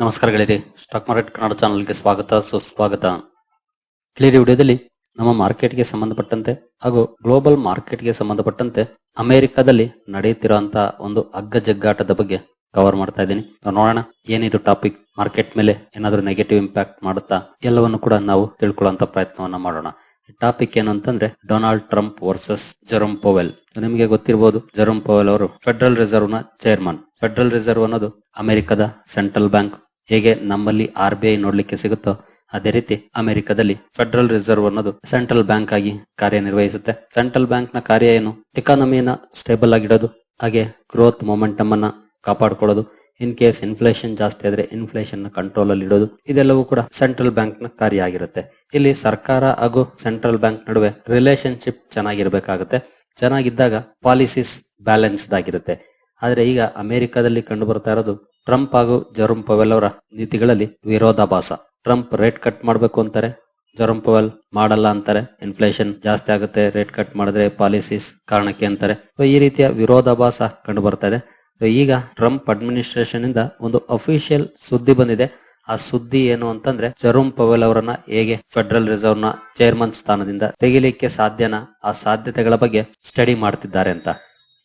ನಮಸ್ಕಾರಗಳಿರಿ stock market Kannada ಚಾನಲ್ಗೆ ಸ್ವಾಗತ, ಸುಸ್ವಾಗತ. ಕ್ಲಿಯರ್ ವಿಡಿಯೋದಲ್ಲಿ ನಮ್ಮ ಮಾರ್ಕೆಟ್ಗೆ ಸಂಬಂಧಪಟ್ಟಂತೆ ಹಾಗೂ ಗ್ಲೋಬಲ್ ಮಾರ್ಕೆಟ್ಗೆ ಸಂಬಂಧಪಟ್ಟಂತೆ ಅಮೆರಿಕಾದಲ್ಲಿ ನಡೆಯುತ್ತಿರುವಂತಹ ಒಂದು ಅಗ್ಗ ಜಗ್ಗಾಟದ ಬಗ್ಗೆ ಕವರ್ ಮಾಡ್ತಾ ಇದ್ದೀನಿ. ನೋಡೋಣ ಏನಿದು ಟಾಪಿಕ್ ಮಾರ್ಕೆಟ್ ಮೇಲೆ ಏನಾದರೂ ನೆಗೆಟಿವ್ ಇಂಪ್ಯಾಕ್ಟ್ ಮಾಡುತ್ತಾ ಎಲ್ಲವನ್ನು ಕೂಡ ನಾವು ತಿಳ್ಕೊಳ್ಳುವಂತ ಪ್ರಯತ್ನವನ್ನ ಮಾಡೋಣ. ಟಾಪಿಕ್ ಏನು ಅಂತಂದ್ರೆ Donald Trump versus Jerome Powell. ನಿಮಗೆ ಗೊತ್ತಿರಬಹುದು ಜೆರೋಮ್ ಪೋವೆಲ್ ಅವರು ಫೆಡರಲ್ ರಿಸರ್ವ್ನ ಚೇರ್ಮನ್. ಫೆಡರಲ್ ರಿಸರ್ವ್ ಅನ್ನೋದು ಅಮೆರಿಕದ ಸೆಂಟ್ರಲ್ ಬ್ಯಾಂಕ್. ಹೇಗೆ ನಮ್ಮಲ್ಲಿ ಆರ್ ಬಿ ಐ ನೋಡ್ಲಿಕ್ಕೆ ಸಿಗುತ್ತೋ ಅದೇ ರೀತಿ ಅಮೆರಿಕದಲ್ಲಿ ಫೆಡರಲ್ ರಿಸರ್ವ್ ಅನ್ನೋದು ಸೆಂಟ್ರಲ್ ಬ್ಯಾಂಕ್ ಆಗಿ ಕಾರ್ಯನಿರ್ವಹಿಸುತ್ತೆ. ಸೆಂಟ್ರಲ್ ಬ್ಯಾಂಕ್ನ ಕಾರ್ಯ ಏನು? ಎಕಾನಮಿಯನ್ನ ಸ್ಟೇಬಲ್ ಆಗಿಡೋದು, ಹಾಗೆ ಗ್ರೋತ್ ಮೊಮೆಂಟಮ್ ಅನ್ನ ಕಾಪಾಡ್ಕೊಳ್ಳೋದು. ಇನ್ ಕೇಸ್ ಇನ್ಫ್ಲೇಷನ್ ಜಾಸ್ತಿ ಆದ್ರೆ ಇನ್ಫ್ಲೇಷನ್ ಕಂಟ್ರೋಲ್ ಅಲ್ಲಿ ಇಡೋದು. ಇದೆಲ್ಲವೂ ಕೂಡ ಸೆಂಟ್ರಲ್ ಬ್ಯಾಂಕ್ನ ಕಾರ್ಯ ಆಗಿರುತ್ತೆ. ಇಲ್ಲಿ ಸರ್ಕಾರ ಹಾಗೂ ಸೆಂಟ್ರಲ್ ಬ್ಯಾಂಕ್ ನಡುವೆ ರಿಲೇಶನ್ಶಿಪ್ ಚೆನ್ನಾಗಿರ್ಬೇಕಾಗುತ್ತೆ. ಚೆನ್ನಾಗಿದ್ದಾಗ ಪಾಲಿಸೀಸ್ ಬ್ಯಾಲೆನ್ಸ್ಡ್ ಆಗಿರುತ್ತೆ. ಆದ್ರೆ ಈಗ ಅಮೆರಿಕಾದಲ್ಲಿ ಕಂಡು ಬರ್ತಾ ಇರೋದು ಟ್ರಂಪ್ ಹಾಗೂ ಜರುಮ್ ಪವೆಲ್ ಅವರ ನೀತಿಗಳಲ್ಲಿ ವಿರೋಧಾಭಾಸ. ಟ್ರಂಪ್ ರೇಟ್ ಕಟ್ ಮಾಡಬೇಕು ಅಂತಾರೆ ಜೊರಂ ಪವೆಲ್ ಮಾಡಲ್ಲ ಅಂತಾರೆ ಇನ್ಫ್ಲೇಷನ್ ಜಾಸ್ತಿ ಆಗುತ್ತೆ ರೇಟ್ ಕಟ್ ಮಾಡಿದ್ರೆ ಪಾಲಿಸೀಸ್ ಕಾರಣಕ್ಕೆ ಅಂತಾರೆ. ಈ ರೀತಿಯ ವಿರೋಧಾಭಾಸ ಕಂಡು ಬರ್ತಾ ಇದೆ. ಈಗ ಟ್ರಂಪ್ ಅಡ್ಮಿನಿಸ್ಟ್ರೇಷನ್ ಇಂದ ಒಂದು ಅಫಿಷಿಯಲ್ ಸುದ್ದಿ ಬಂದಿದೆ. ಆ ಸುದ್ದಿ ಏನು ಅಂತಂದ್ರೆ ಜರೋಮ್ ಪವೆಲ್ ಅವರನ್ನ ಹೇಗೆ ಫೆಡರಲ್ ರಿಸರ್ವ್ನ ಚೇರ್ಮನ್ ಸ್ಥಾನದಿಂದ ತೆಗಿಲಿಕ್ಕೆ ಸಾಧ್ಯನಾ? ಆ ಸಾಧ್ಯತೆಗಳ ಬಗ್ಗೆ ಸ್ಟಡಿ ಮಾಡ್ತಿದ್ದಾರೆ ಅಂತ.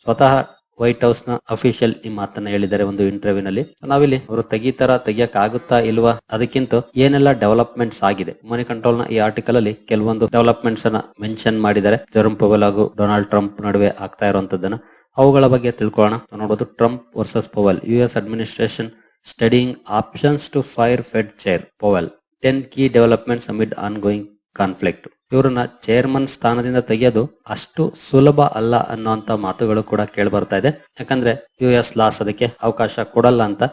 ಸ್ವತಃ ವೈಟ್ ಹೌಸ್ನ ಅಫಿಷಿಯಲ್ ಈ ಮಾತನ್ನ ಹೇಳಿದ್ದಾರೆ ಒಂದು ಇಂಟರ್ವ್ಯೂ ನಲ್ಲಿ. ನಾವಿಲ್ಲಿ ಅವರು ತೆಗಿತಾರ ತೆಗಿಯಕ್ ಆಗುತ್ತಾ ಇಲ್ವಾ? ಅದಕ್ಕಿಂತ ಏನೆಲ್ಲ ಡೆವಲಪ್ಮೆಂಟ್ಸ್ ಆಗಿದೆ? ಮನಿ ಕಂಟ್ರೋಲ್ನ ಈ ಆರ್ಟಿಕಲ್ ಅಲ್ಲಿ ಕೆಲವೊಂದು ಡೆವಲಪ್ಮೆಂಟ್ಸ್ ಅನ್ನ ಮೆನ್ಷನ್ ಮಾಡಿದ್ದಾರೆ. ಜೆರೋಮ್ ಪವೆಲ್ ಹಾಗೂ ಡೊನಾಲ್ಡ್ ಟ್ರಂಪ್ ನಡುವೆ ಆಗ್ತಾ ಇರುವಂತದ್ದನ್ನ. ಅವುಗಳ ಬಗ್ಗೆ ತಿಳ್ಕೊಳ್ಳೋಣ. ನೋಡೋದು Trump versus Powell U S administration studying options to fire Fed chair Powell ten key development summit ongoing conflict ಇವರನ್ನ ಚೇರ್ಮನ್ ಸ್ಥಾನದಿಂದ ತೆಗೆಯೋದು ಅಷ್ಟು ಸುಲಭ ಅಲ್ಲ ಅನ್ನುವಂತ ಮಾತುಗಳು ಕೂಡ ಕೇಳಿ ಬರ್ತಾ ಇದೆ. ಯಾಕಂದ್ರೆ ಯು ಎಸ್ ಲಾಸ್ ಅದಕ್ಕೆ ಅವಕಾಶ ಕೊಡಲ್ಲ ಅಂತ.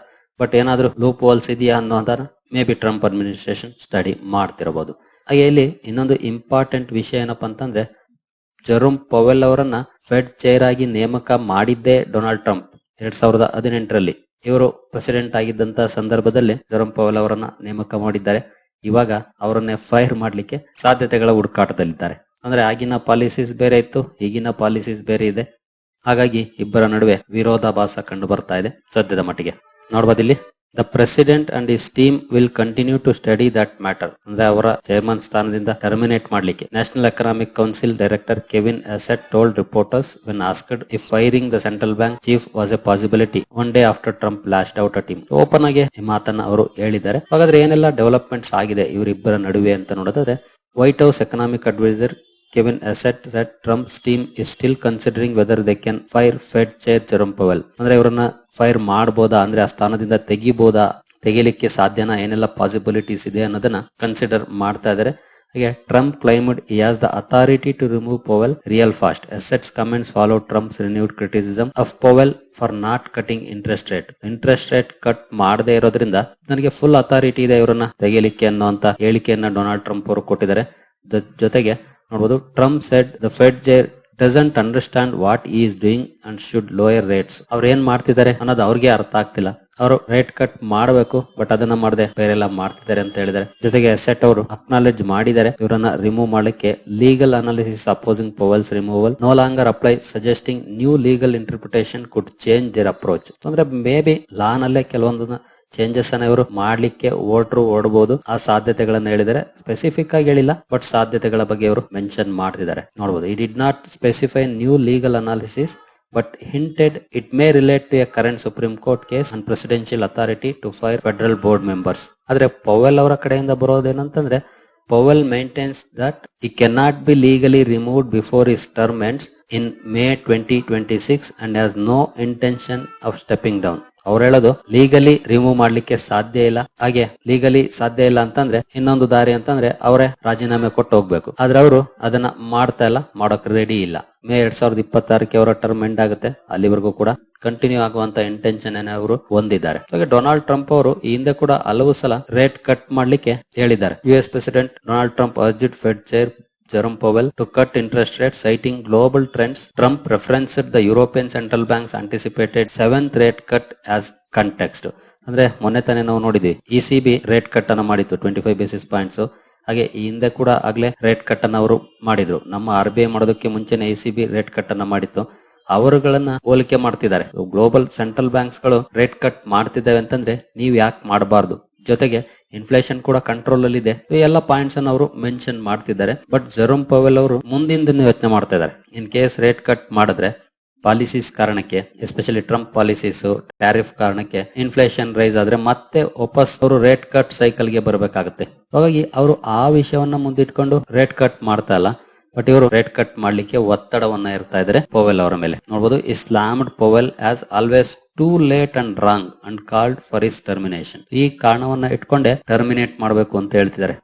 ಬಟ್ ಏನಾದ್ರೂ ಲೂಪ್ ಹೋಲ್ಸ್ ಇದೆಯಾ ಅನ್ನೋದನ್ನ maybe Trump administration study ಮಾಡ್ತಿರಬಹುದು ಹಾಗೆ ಇಲ್ಲಿ ಇನ್ನೊಂದು ಇಂಪಾರ್ಟೆಂಟ್ ವಿಷಯ ಏನಪ್ಪಾ ಅಂತಂದ್ರೆ ಜೆರೋಮ್ ಪೊವೆಲ್ ಅವರನ್ನ ಫೆಡ್ ಚೇರ್ ಆಗಿ ನೇಮಕ ಮಾಡಿದ್ದೇ ಡೊನಾಲ್ಡ್ ಟ್ರಂಪ್ ಎರಡ್ ಸಾವಿರದ ಹದಿನೆಂಟರಲ್ಲಿ ಇವರು ಪ್ರೆಸಿಡೆಂಟ್ ಆಗಿದ್ದಂತ ಸಂದರ್ಭದಲ್ಲಿ ಜೆರೋಮ್ ಪೊವೆಲ್ ಅವರನ್ನ ನೇಮಕ ಮಾಡಿದ್ದಾರೆ. ಇವಾಗ ಅವರನ್ನೇ ಫೈರ್ ಮಾಡಲಿಕ್ಕೆ ಸಾಧ್ಯತೆಗಳ ಹುಡುಕಾಟದಲ್ಲಿದ್ದಾರೆ. ಅಂದ್ರೆ ಆಗಿನ ಪಾಲಿಸೀಸ್ ಬೇರೆ ಇತ್ತು, ಈಗಿನ ಪಾಲಿಸೀಸ್ ಬೇರೆ ಇದೆ. ಹಾಗಾಗಿ ಇಬ್ಬರ ನಡುವೆ ವಿರೋಧಾಭಾಸ ಕಂಡು ಬರ್ತಾ ಇದೆ ಸದ್ಯದ ಮಟ್ಟಿಗೆ. ನೋಡ್ಬೋದು ಇಲ್ಲಿ the president and his team will continue to study that matter ಅಂದ್ರೆ ಅವರ ಚೇರ್ಮನ್ ಸ್ಥಾನದಿಂದ ಟರ್ಮಿನೇಟ್ ಮಾಡ್ಲಿಕ್ಕೆ. National economic council director Kevin Hassett told reporters when asked if firing the central bank chief was a possibility one day after Trump lashed out team open ಆಗಿ ಈ ಮಾತನ್ನ ಅವರು ಹೇಳಿದ್ದಾರೆ. ಹಾಗಾದ್ರೆ ಏನೆಲ್ಲ ಡೆವಲಪ್ಮೆಂಟ್ಸ್ ಆಗಿದೆ ಇವರಿಬ್ಬರ ನಡುವೆ ಅಂತ ನೋಡಿದ್ರೆ White House economic adviser Kevin Hassett that Trump's team is still considering whether they can fire Fed chair Jerome Powell. ಅಂದ್ರೆ ಇವರನ್ನ ಫೈರ್ ಮಾಡಬಹುದಾ ಅಂದ್ರೆ ಆ ಸ್ಥಾನದಿಂದ ತೆಗಿಬಹುದಾ ತೆಗಿಲಿಕ್ಕೆ ಸಾಧ್ಯನಾ? ಏನೆಲ್ಲ ಪಾಸಿಬಿಲಿಟೀಸ್ ಇದೆ ಅನ್ನೋದನ್ನ ಕನ್ಸಿಡರ್ ಮಾಡ್ತಾ ಇದ್ದಾರೆ. ಹಾಗೆ Trump claimed he has the authority to remove Powell real fast Hassett's comments follow Trump's renewed criticism of Powell for not cutting interest rate interest rate cut ಮಾಡದೇ ಇರೋದ್ರಿಂದ ನನಗೆ ಫುಲ್ ಅಥಾರಿಟಿ ಇದೆ ಇವರನ್ನ ತೆಗಿಲಿಕ್ಕೆ ಅನ್ನೋಂತ ಹೇಳಿಕೆಯನ್ನ ಡೊನಾಲ್ಡ್ ಟ್ರಂಪ್ ಅವರು ಕೊಟ್ಟಿದ್ದಾರೆ. ಜೊತೆಗೆ ನೋಡಬಹುದು Trump said the Fed chair doesn't understand what he's doing and should lower rates ಅವ್ರು ಏನ್ ಮಾಡ್ತಿದ್ದಾರೆ ಅನ್ನೋದು ಅವ್ರಿಗೆ ಅರ್ಥ ಆಗ್ತಿಲ್ಲ. ಅವರು ರೇಟ್ ಕಟ್ ಮಾಡಬೇಕು ಬಟ್ ಅದನ್ನ ಮಾಡದೆ ಬೇರೆಲ್ಲ ಮಾಡ್ತಿದ್ದಾರೆ ಅಂತ ಹೇಳಿದ್ದಾರೆ. ಜೊತೆಗೆ ಸೆಟ್ ಅವರು ಅಕ್ನಾಲೆಜ್ ಮಾಡಿದ್ದಾರೆ. ಇವರನ್ನ ರಿಮೂವ್ ಮಾಡಲಿಕ್ಕೆ legal analysis opposing Powell's removal no longer apply suggesting new legal interpretation could change their approach ಅಂದ್ರೆ ಮೇ ಬಿ ಲಾ ನಲ್ಲೇ ಕೆಲವೊಂದನ್ನ ಚೇಂಜಸ್ ಅನ್ನ ಇವರು ಮಾಡ್ಲಿಕ್ಕೆ ಓಟ್ರು ಓಡಬಹುದು ಆ ಸಾಧ್ಯತೆಗಳನ್ನ ಹೇಳಿದರೆ. ಸ್ಪೆಸಿಫಿಕ್ ಆಗಿ ಹೇಳಿಲ್ಲ ಬಟ್ ಸಾಧ್ಯತೆಗಳ ಬಗ್ಗೆ ಇವರು ಮೆನ್ಷನ್ ಮಾಡ್ತಿದ್ದಾರೆ ನೋಡಬಹುದು he did not specify new legal analysis but hinted it may relate to a current Supreme Court case and presidential authority to fire federal board members ಆದ್ರೆ ಪವೆಲ್ ಅವರ ಕಡೆಯಿಂದ ಬರೋದೇನಂತಂದ್ರೆ Powell maintains that he cannot be legally removed before his term ends in May twenty twenty six and has no intention of stepping down ಅವ್ರು ಹೇಳೋದು legally remove ಮಾಡ್ಲಿಕ್ಕೆ ಸಾಧ್ಯ ಇಲ್ಲ. ಹಾಗೆ legally ಸಾಧ್ಯ ಇಲ್ಲ ಅಂತಂದ್ರೆ, ಇನ್ನೊಂದು ದಾರಿ ಅಂತಂದ್ರೆ, ಅವರೇ ರಾಜೀನಾಮೆ ಕೊಟ್ಟು ಹೋಗ್ಬೇಕು. ಆದ್ರೆ ಅವರು ಅದನ್ನ ಮಾಡ್ತಾ ಇಲ್ಲ, ಮಾಡೋಕ್ ರೆಡಿ ಇಲ್ಲ. ಮೇ ಎರಡ್ ಸಾವಿರದ ಇಪ್ಪತ್ತಾರಕ್ಕೆ ಅವರ ಟರ್ಮ್ ಎಂಡ್ ಆಗುತ್ತೆ. ಅಲ್ಲಿವರೆಗೂ ಕೂಡ ಕಂಟಿನ್ಯೂ ಆಗುವಂತ ಇಂಟೆನ್ಷನ್ ಅವರು ಹೊಂದಿದ್ದಾರೆ. ಹಾಗೆ ಡೊನಾಲ್ಡ್ ಟ್ರಂಪ್ ಅವರು ಈ ಹಿಂದೆ ಕೂಡ ಹಲವು ಸಲ ರೇಟ್ ಕಟ್ ಮಾಡ್ಲಿಕ್ಕೆ ಹೇಳಿದ್ದಾರೆ. U S president Donald Trump urged Fed chair Jerome Powell to cut interest rates, citing global trends. Trump referenced the European Central Bank's anticipated seventh rate cut as context. ಅಂದ್ರೆ ಮೊನ್ನೆ ತಾನೇ ನಾವು ನೋಡಿದ್ವಿ. E C B rate cut ಅನ್ನ ಮಾಡಿತ್ತು twenty five basis points ಹಾಗೆ ಈ ಹಿಂದೆ ಕೂಡ ಆಗ್ಲೇ ರೇಟ್ ಕಟ್ ಅನ್ನ ಅವರು ಮಾಡಿದ್ರು. ನಮ್ಮ ಆರ್ ಬಿ ಐ ಮಾಡೋದಕ್ಕೆ ಮುಂಚೆನೆ E C B rate cut ಅನ್ನ ಮಾಡಿತ್ತು. ಅವರುಗಳನ್ನ ಹೋಲಿಕೆ ಮಾಡ್ತಿದ್ದಾರೆ. ಗ್ಲೋಬಲ್ ಸೆಂಟ್ರಲ್ ಬ್ಯಾಂಕ್ಸ್ಗಳು ರೇಟ್ ಕಟ್ ಮಾಡ್ತಿದ್ದಾವೆ ಅಂತಂದ್ರೆ ನೀವ್ ಯಾಕೆ ಮಾಡಬಾರ್ದು. ಜೊತೆಗೆ ಇನ್ಫ್ಲೇಷನ್ ಕೂಡ ಕಂಟ್ರೋಲ್ ಅಲ್ಲಿ ಇದೆ. ಎಲ್ಲ ಪಾಯಿಂಟ್ಸ್ ಅನ್ನು ಅವರು ಮೆನ್ಷನ್ ಮಾಡ್ತಿದ್ದಾರೆ. ಬಟ್ ಜೆರೋಮ್ ಪವೆಲ್ ಅವರು ಮುಂದಿನ ಯೋಚನೆ ಮಾಡ್ತಾ ಇದ್ದಾರೆ. ಇನ್ ಕೇಸ್ ರೇಟ್ ಕಟ್ ಮಾಡಿದ್ರೆ ಪಾಲಿಸೀಸ್ ಕಾರಣಕ್ಕೆ ಎಸ್ಪೆಷಲಿ ಟ್ರಂಪ್ ಪಾಲಿಸೀಸ್ ಟ್ಯಾರಿಫ್ ಕಾರಣಕ್ಕೆ ಇನ್ಫ್ಲೇಷನ್ ರೈಸ್ ಆದ್ರೆ ಮತ್ತೆ ವಾಪಸ್ ಅವರು ರೇಟ್ ಕಟ್ ಸೈಕಲ್ಗೆ ಬರಬೇಕಾಗುತ್ತೆ. ಹಾಗಾಗಿ ಅವರು ಆ ವಿಷಯವನ್ನ ಮುಂದಿಟ್ಕೊಂಡು ರೇಟ್ ಕಟ್ ಮಾಡ್ತಾ ಇಲ್ಲ. ಬಟ್ ಇವರು ರೇಟ್ ಕಟ್ ಮಾಡ್ಲಿಕ್ಕೆ ಒತ್ತಡವನ್ನ ಇರ್ತಾ ಇದ್ರೆ ಪೋವೆಲ್ ಅವರ ಮೇಲೆ. ನೋಡಬಹುದು slammed Powell as always too late and wrong and called for his termination ಈ ಕಾರಣವನ್ನ ಇಟ್ಕೊಂಡೆ ಟರ್ಮಿನೇಟ್ ಮಾಡಬೇಕು ಅಂತ ಹೇಳ್ತಿದ್ದಾರೆ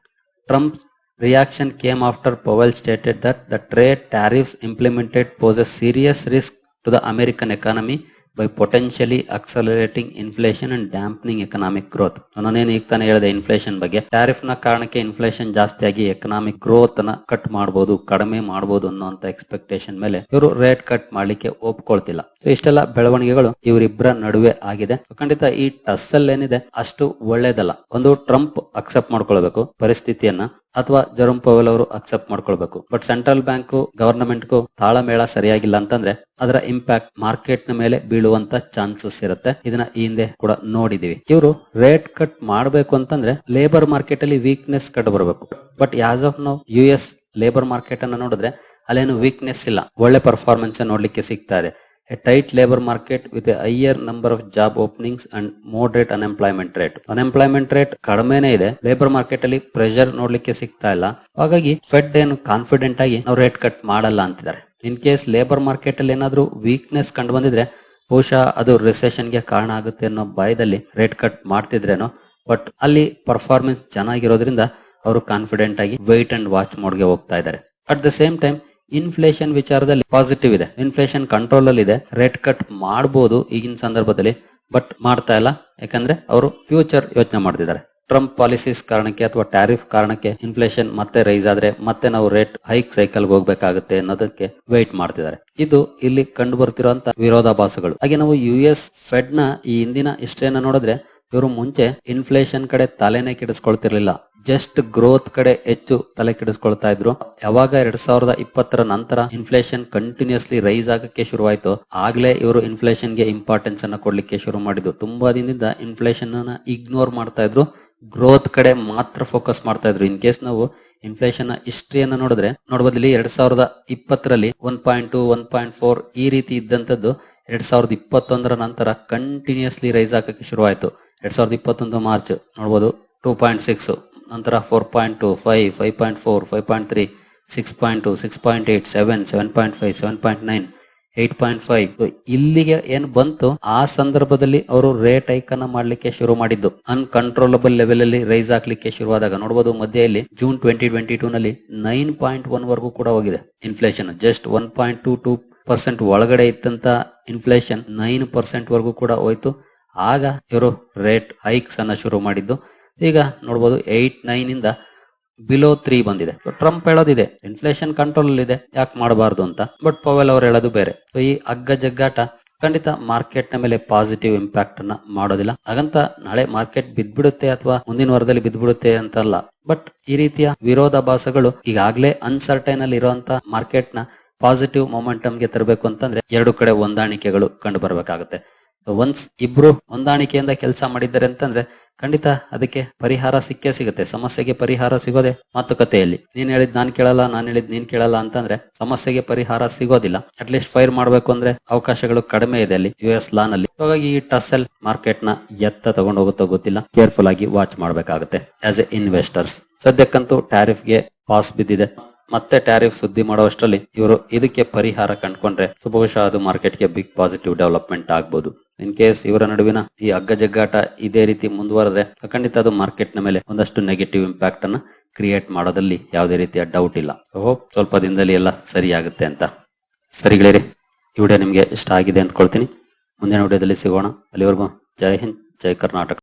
Trump reaction came after Powell stated that the trade tariffs implemented pose a serious risk to the American economy by potentially accelerating inflation and dampening economic growth ನಾನೇನು ಈಗ ತಾನೇ ಹೇಳಿದೆ ಇನ್ಫ್ಲೇಷನ್ ಬಗ್ಗೆ. ಟ್ಯಾರಿಫ್ನ ಕಾರಣಕ್ಕೆ ಇನ್ಫ್ಲೇಷನ್ ಜಾಸ್ತಿ ಆಗಿ ಎಕನಾಮಿಕ್ ಗ್ರೋತ್ನ ಕಟ್ ಮಾಡಬಹುದು ಕಡಿಮೆ ಮಾಡಬಹುದು ಅನ್ನುವಂತ ಎಕ್ಸ್ಪೆಕ್ಟೇಷನ್ ಮೇಲೆ ಇವರು ರೇಟ್ ಕಟ್ ಮಾಡ್ಲಿಕ್ಕೆ ಒಪ್ಕೊಳ್ತಿಲ್ಲ. ಇಷ್ಟೆಲ್ಲ ಬೆಳವಣಿಗೆಗಳು ಇವರಿಬ್ಬರ ನಡುವೆ ಆಗಿದೆ. ಖಂಡಿತ ಈ ಟಸ್ಸಲ್ ಏನಿದೆ ಅಷ್ಟು ಒಳ್ಳೇದಲ್ಲ. ಒಂದು ಟ್ರಂಪ್ ಅಕ್ಸೆಪ್ಟ್ ಮಾಡ್ಕೊಳ್ಬೇಕು ಪರಿಸ್ಥಿತಿಯನ್ನ ಅಥವಾ ಜರುಮ್ ಪವೆಲ್ ಅವರು ಅಕ್ಸೆಪ್ಟ್ ಮಾಡ್ಕೊಳ್ಬೇಕು. ಬಟ್ ಸೆಂಟ್ರಲ್ ಬ್ಯಾಂಕ್ ಗವರ್ನಮೆಂಟ್ಗೂ ತಾಳಮೇಳ ಸರಿಯಾಗಿಲ್ಲ ಅಂತಂದ್ರೆ ಅದರ ಇಂಪ್ಯಾಕ್ಟ್ ಮಾರ್ಕೆಟ್ನ ಮೇಲೆ ಬೀಳುವಂತ ಚಾನ್ಸಸ್ ಇರುತ್ತೆ. ಇದನ್ನ ಈ ಹಿಂದೆ ಕೂಡ ನೋಡಿದೀವಿ. ಇವರು ರೇಟ್ ಕಟ್ ಮಾಡಬೇಕು ಅಂತಂದ್ರೆ ಲೇಬರ್ ಮಾರ್ಕೆಟ್ ಅಲ್ಲಿ ವೀಕ್ನೆಸ್ ಕಟ್ ಬರಬೇಕು. But as of now U S labour market ಅನ್ನ ನೋಡಿದ್ರೆ ಅಲ್ಲೇನು ವೀಕ್ನೆಸ್ ಇಲ್ಲ. ಒಳ್ಳೆ ಪರ್ಫಾರ್ಮೆನ್ಸ್ ನೋಡ್ಲಿಕ್ಕೆ ಸಿಗ್ತಾ ಇದೆ. A tight labour market with a higher number of job openings and moderate unemployment rate unemployment rate ಕಡಿಮೆನೇ ಇದೆ. ಲೇಬರ್ ಮಾರ್ಕೆಟ್ ಅಲ್ಲಿ ಪ್ರೆಷರ್ ನೋಡ್ಲಿಕ್ಕೆ ಸಿಗ್ತಾ ಇಲ್ಲ. ಹಾಗಾಗಿ ಫೆಡ್ ಏನು ಕಾನ್ಫಿಡೆಂಟ್ ಆಗಿ ನಾವು ರೇಟ್ ಕಟ್ ಮಾಡಲ್ಲ ಅಂತಿದ್ದಾರೆ. ಇನ್ ಕೇಸ್ ಲೇಬರ್ ಮಾರ್ಕೆಟ್ ಅಲ್ಲಿ ಏನಾದ್ರೂ ವೀಕ್ನೆಸ್ ಕಂಡು ಬಂದಿದ್ರೆ, ಬಹುಶಃ ಅದು ರಿಸೆಷನ್ಗೆ ಕಾರಣ ಆಗುತ್ತೆ ಅನ್ನೋ ಭಯದಲ್ಲಿ ರೇಟ್ ಕಟ್ ಮಾಡ್ತಿದ್ರೇನೋ ಬಟ್ ಅಲ್ಲಿ ಪರ್ಫಾರ್ಮೆನ್ಸ್ ಚೆನ್ನಾಗಿರೋದ್ರಿಂದ ಅವರು ಕಾನ್ಫಿಡೆಂಟ್ ಆಗಿ ವೈಟ್ ಅಂಡ್ ವಾಚ್ ಮೋಡ್ಗೆ ಹೋಗ್ತಾ ಇದ್ದಾರೆ. At the same time inflation ವಿಚಾರದಲ್ಲಿ ಪಾಸಿಟಿವ್ ಇದೆ. ಇನ್ಫ್ಲೇಷನ್ ಕಂಟ್ರೋಲ್ ಅಲ್ಲಿ ಇದೆ. ರೇಟ್ ಕಟ್ ಮಾಡಬಹುದು ಈಗಿನ ಸಂದರ್ಭದಲ್ಲಿ ಬಟ್ ಮಾಡ್ತಾ ಇಲ್ಲ. ಯಾಕಂದ್ರೆ ಅವರು ಫ್ಯೂಚರ್ ಯೋಚನೆ ಮಾಡ್ತಿದ್ದಾರೆ. ಟ್ರಂಪ್ ಪಾಲಿಸೀಸ್ ಕಾರಣಕ್ಕೆ ಅಥವಾ ಟ್ಯಾರಿಫ್ ಕಾರಣಕ್ಕೆ ಇನ್ಫ್ಲೇಷನ್ ಮತ್ತೆ ರೈಸ್ ಆದ್ರೆ ಮತ್ತೆ ನಾವು ರೇಟ್ ಹೈಕ್ ಸೈಕಲ್ ಹೋಗ್ಬೇಕಾಗುತ್ತೆ ಅನ್ನೋದಕ್ಕೆ ವೇಟ್ ಮಾಡ್ತಿದ್ದಾರೆ. ಇದು ಇಲ್ಲಿ ಕಂಡು ಬರ್ತಿರುವಂತ ವಿರೋಧಾಭಾಸಗಳು. ಹಾಗೆ ನಾವು ಯು ಎಸ್ ಫೆಡ್ನ ಈ ಹಿಂದಿನ ಹಿಸ್ಟ್ರಿಯನ್ನ ನೋಡಿದ್ರೆ ಇವರು ಮುಂಚೆ ಇನ್ಫ್ಲೇಷನ್ ಕಡೆ ತಲೆನೇ ಕೆಡಿಸ್ಕೊಳ್ತಿರ್ಲಿಲ್ಲ. ಜಸ್ಟ್ ಗ್ರೋತ್ ಕಡೆ ಹೆಚ್ಚು ತಲೆ ಕೆಡಿಸ್ಕೊಳ್ತಾ ಇದ್ರು. ಯಾವಾಗ ಎರಡ್ ಸಾವಿರದ ಇಪ್ಪತ್ತರ ನಂತರ ಇನ್ಫ್ಲೇಷನ್ ಕಂಟಿನ್ಯೂಸ್ಲಿ ರೈಸ್ ಆಗಕ್ಕೆ ಶುರುವಾಯ್ತು, ಆಗ್ಲೇ ಇವರು ಇನ್ಫ್ಲೇಷನ್ಗೆ ಇಂಪಾರ್ಟೆನ್ಸ್ ಅನ್ನ ಕೊಡ್ಲಿಕ್ಕೆ ಶುರು ಮಾಡಿದ್ರು. ತುಂಬಾ ದಿನದಿಂದ ಇನ್ಫ್ಲೇಷನ್ ಅನ್ನ ಇಗ್ನೋರ್ ಮಾಡ್ತಾ ಇದ್ರು. ಗ್ರೋತ್ ಕಡೆ ಮಾತ್ರ ಫೋಕಸ್ ಮಾಡ್ತಾ ಇದ್ರು. ಇನ್ ಕೇಸ್ ನಾವು ಇನ್ಫ್ಲೇಷನ್ ಹಿಸ್ಟ್ರಿಯನ್ನ ನೋಡಿದ್ರೆ ನೋಡಬಹುದು ಎರಡ್ ಸಾವಿರದ ಇಪ್ಪತ್ತರಲ್ಲಿ one point two one point four ಈ ರೀತಿ ಇದ್ದಂತದ್ದು ಎರಡ್ ಸಾವಿರದ ಇಪ್ಪತ್ತೊಂದರ ನಂತರ ಕಂಟಿನ್ಯೂಸ್ಲಿ ರೈಸ್ ಆಗಕ್ಕೆ ಶುರುವಾಯಿತು. ಎರಡ್ ಸಾವಿರದ ಇಪ್ಪತ್ತೊಂದು ಮಾರ್ಚ್ ನೋಡಬಹುದು ಟೂ ಪಾಯಿಂಟ್ ಸಿಕ್ಸ್ ನಂತರ four point two five five point four five point three six point two six point eight seven seven point five seven point nine eight point five ಇಲ್ಲಿಗೆ ಏನು ಬಂತು? ಆ ಸಂದರ್ಭದಲ್ಲಿ ಅವರು ರೇಟ್ ಐಕನ್ ಮಾಡ್ಲಿಕ್ಕೆ ಶುರು ಮಾಡಿದ್ದು. ಅನ್ಕಂಟ್ರೋಲಬಲ್ ಲೆವೆಲ್ ಅಲ್ಲಿ ರೈಸ್ ಆಗ್ಲಿಕ್ಕೆ ಶುರುವಾದಾಗ. ನೋಡಬಹುದು ಮಧ್ಯೆಯಲ್ಲಿ ಜೂನ್ ಟ್ವೆಂಟಿ ಟ್ವೆಂಟಿ ಟೂ ನಲ್ಲಿ ನೈನ್ ಪಾಯಿಂಟ್ ಒನ್ ವರೆಗೂ ಕೂಡ ಹೋಗಿದೆ. Inflation just one point two two percent ಒಳಗಡೆ ಇತ್ತಂತ ಇನ್ಫ್ಲೇಷನ್ ನೈನ್ ಪರ್ಸೆಂಟ್ ವರೆಗೂ ಕೂಡ ಹೋಯ್ತು. ಆಗ ಇವರು ರೇಟ್ ಹೈಕ್ಸ್ ಅನ್ನ ಶುರು ಮಾಡಿದ್ದು. ಈಗ ನೋಡಬಹುದು ಏಟ್ ನೈನ್ ಇಂದ ಬಿಲೋ ತ್ರೀ ಬಂದಿದೆ. ಟ್ರಂಪ್ ಹೇಳೋದಿದೆ ಇನ್ಫ್ಲೇಷನ್ ಕಂಟ್ರೋಲ್ ಇದೆ, ಯಾಕೆ ಮಾಡಬಾರ್ದು ಅಂತ. ಬಟ್ ಪವೆಲ್ ಅವರು ಹೇಳೋದು ಬೇರೆ. ಈ ಅಗ್ಗ ಜಗ್ಗಾಟ ಖಂಡಿತ ಮಾರ್ಕೆಟ್ನ ಮೇಲೆ ಪಾಸಿಟಿವ್ ಇಂಪ್ಯಾಕ್ಟ್ ಅನ್ನ ಮಾಡೋದಿಲ್ಲ. ಹಾಗಂತ ನಾಳೆ ಮಾರ್ಕೆಟ್ ಬಿದ್ಬಿಡುತ್ತೆ ಅಥವಾ ಮುಂದಿನ ವಾರದಲ್ಲಿ ಬಿದ್ಬಿಡುತ್ತೆ ಅಂತಲ್ಲ. ಬಟ್ ಈ ರೀತಿಯ ವಿರೋಧಾಭಾಸಗಳು ಈಗಾಗಲೇ ಅನ್ಸರ್ಟೈನ್ ಅಲ್ಲಿ ಇರುವಂತ ಮಾರ್ಕೆಟ್ನ ಪಾಸಿಟಿವ್ ಮೊಮೆಂಟಮ್ಗೆ ತರಬೇಕು ಅಂತಂದ್ರೆ ಎರಡು ಕಡೆ ಹೊಂದಾಣಿಕೆಗಳು ಕಂಡು ಬರಬೇಕಾಗುತ್ತೆ. ಒನ್ಸ್ ಇಬ್ರು ಹೊಂದಾಣಿಕೆಯಿಂದ ಕೆಲಸ ಮಾಡಿದ್ದಾರೆ ಅಂತಂದ್ರೆ, ಖಂಡಿತ ಅದಕ್ಕೆ ಪರಿಹಾರ ಸಿಕ್ಕೇ ಸಿಗುತ್ತೆ. ಸಮಸ್ಯೆಗೆ ಪರಿಹಾರ ಸಿಗೋದೆ ಮಾತುಕತೆಯಲ್ಲಿ. ನೀನ್ ಹೇಳಿದ್ ನಾನ್ ಕೇಳಲ್ಲ, ನಾನ್ ಹೇಳಿದ್ ನೀನ್ ಕೇಳಲ್ಲ ಅಂತಂದ್ರೆ, ಸಮಸ್ಯೆಗೆ ಪರಿಹಾರ ಸಿಗೋದಿಲ್ಲ. ಅಟ್ಲೀಸ್ಟ್ ಫೈರ್ ಮಾಡ್ಬೇಕು ಅಂದ್ರೆ ಅವಕಾಶಗಳು ಕಡಿಮೆ ಇದೆ ಅಲ್ಲಿ ಯು ಎಸ್ ಲಾನ್ ಅಲ್ಲಿ ಹಾಗಾಗಿ ಈ ಟಸಲ್ ಮಾರ್ಕೆಟ್ನ ಎತ್ತ ತಗೊಂಡು ಹೋಗುತ್ತೋ ಗೊತ್ತಿಲ್ಲ. ಕೇರ್ಫುಲ್ ಆಗಿ ವಾಚ್ ಮಾಡ್ಬೇಕಾಗುತ್ತೆ ಆಸ್ ಎ ಇನ್ವೆಸ್ಟರ್ಸ್ ಸದ್ಯಕ್ಕಂತೂ ಟ್ಯಾರಿಫ್ಗೆ ಪಾಸ್ ಬಿದ್ದಿದೆ. ಮತ್ತೆ ಟ್ಯಾರಿಫ್ ಸುದ್ದಿ ಮಾಡುವಷ್ಟರಲ್ಲಿ ಇವರು ಇದಕ್ಕೆ ಪರಿಹಾರ ಕಂಡ್ಕೊಂಡ್ರೆ, ಬಹುಶಃ ಅದು ಮಾರ್ಕೆಟ್ಗೆ ಬಿಗ್ ಪಾಸಿಟಿವ್ ಡೆವಲಪ್ಮೆಂಟ್ ಆಗ್ಬೋದು. ಇನ್ ಕೇಸ್ ಇವರ ನಡುವಿನ ಈ ಅಗ್ಗ ಜಗ್ಗಾಟ ಇದೇ ರೀತಿ ಮುಂದುವರೆದ್ರೆ, ಖಂಡಿತ ಅದು ಮಾರ್ಕೆಟ್ನ ಮೇಲೆ ಒಂದಷ್ಟು ನೆಗೆಟಿವ್ ಇಂಪ್ಯಾಕ್ಟ್ ಅನ್ನ ಕ್ರಿಯೇಟ್ ಮಾಡೋದಲ್ಲಿ ಯಾವುದೇ ರೀತಿಯ ಡೌಟ್ ಇಲ್ಲ. ಹೋಪ್ ಸ್ವಲ್ಪ ದಿನದಲ್ಲಿ ಎಲ್ಲ ಸರಿಯಾಗುತ್ತೆ ಅಂತ. ಸರಿ ಗೆಳೆಯರಿ, ಈ ವಿಡಿಯೋ ನಿಮಗೆ ಇಷ್ಟ ಆಗಿದೆ ಅಂದ್ಕೊಳ್ತೀನಿ. ಮುಂದಿನ ವಿಡಿಯೋದಲ್ಲಿ ಸಿಗೋಣ. ಅಲ್ಲಿವರೆಗೂ ಜೈ ಹಿಂದ್, ಜೈ ಕರ್ನಾಟಕ.